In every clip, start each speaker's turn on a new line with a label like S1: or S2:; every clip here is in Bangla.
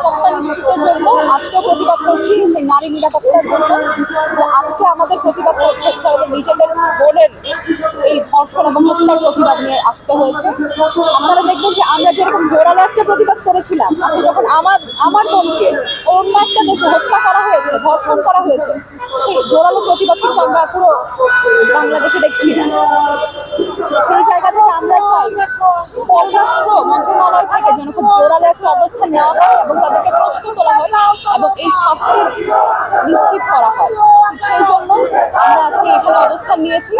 S1: নিরাপত্তা নিশ্চিতের জন্য আজকেও প্রতিবাদ করছি সেই নারী নিরাপত্তার জন্য। আজকে আমাদের প্রতিবাদ করছে আমাদের নিজেদের বোনের এই ধর্ষণ এবং হত্যার প্রতিবাদ নিয়ে আসতে হয়েছে। আপনারা দেখবেন যে আমরা যেরকম জোরালো একটা প্রতিবাদ করেছিলাম আজকে যখন আমার আমার বোনকে অন্য একটা দেশে হত্যা করা হয়েছে, ধর্ষণ করা হয়েছে, সেই জোরালো প্রতিবাদ কিন্তু আমরা পুরো বাংলাদেশে দেখছি না। সেই জায়গা পররাষ্ট্র মন্ত্রণালয় থেকে যেন খুব জোরালো একটা অবস্থান নেওয়া হয় এবং তাদেরকে প্রশ্ন তোলা হয় এবং এই শাস্তি নিশ্চিত করা হয় সেই জন্য আমরা আজকে এখানে অবস্থান নিয়েছি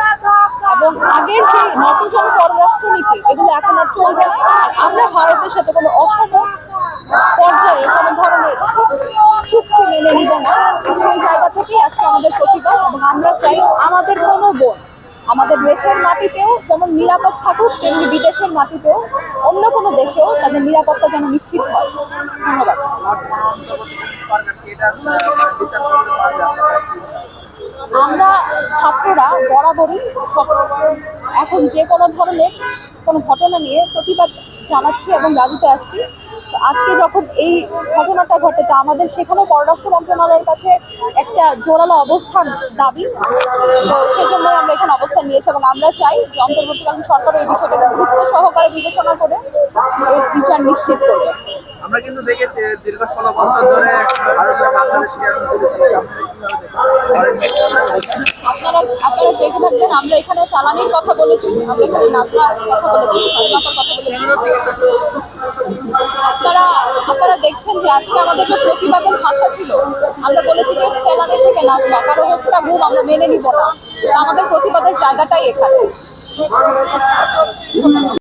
S1: এবং আগের যে নতজন পররাষ্ট্র নীতি এগুলো এখন আর চলবে না আমরা ভারতের সাথে কোনো অসম পর্যায়ে কোনো ধরনের চুক্তি মেনে নিব না সেই জায়গা থেকেই আজকে আমাদের প্রতিবাদ এবং আমরা চাই আমাদের কোনো বোন আমাদের দেশের মাটিতেও যেমন নিরাপদ থাকুক, তেমনি বিদেশের মাটিতেও অন্য কোনো দেশেও তাদের নিরাপত্তা যেন নিশ্চিত হয়। ধন্যবাদ। আমরা ছাত্ররা বরাবরই এখন যে কোনো ধরনের কোনো ঘটনা নিয়ে প্রতিবাদ জানাচ্ছি এবং রাজুতে আসছি। আজকে যখন এই ঘটনাটা ঘটে তো আমাদের সেখানেও পররাষ্ট্র মন্ত্রণালয়ের কাছে একটা জোরালো অবস্থান দাবি। তো সেজন্য আমরা এখানে অবস্থান নিয়েছি এবং আমরা চাই যে অন্তর্বর্তীকালীন সরকার এই বিষয়টাকে গুরুত্ব সহকারে বিবেচনা করে এর বিচার নিশ্চিত করবে।
S2: আমরা কিন্তু দেখেছি দীর্ঘ ষোলো বছর ধরে
S1: আপনারা আপনারা দেখে থাকবেন আমরা এখানে চালানির কথা বলেছি আমরা এখানে নাজমার কথা বলেছি কথা বলেছি। দেখছেন যে আজকে আমাদের যে প্রতিবাদের ভাষা ছিল, আমরা বলেছি যে ফেলানি থেকে নাচবা কারও হত্যা গুম আমরা মেনে নিব না। আমাদের প্রতিবাদের জায়গাটাই এখানে।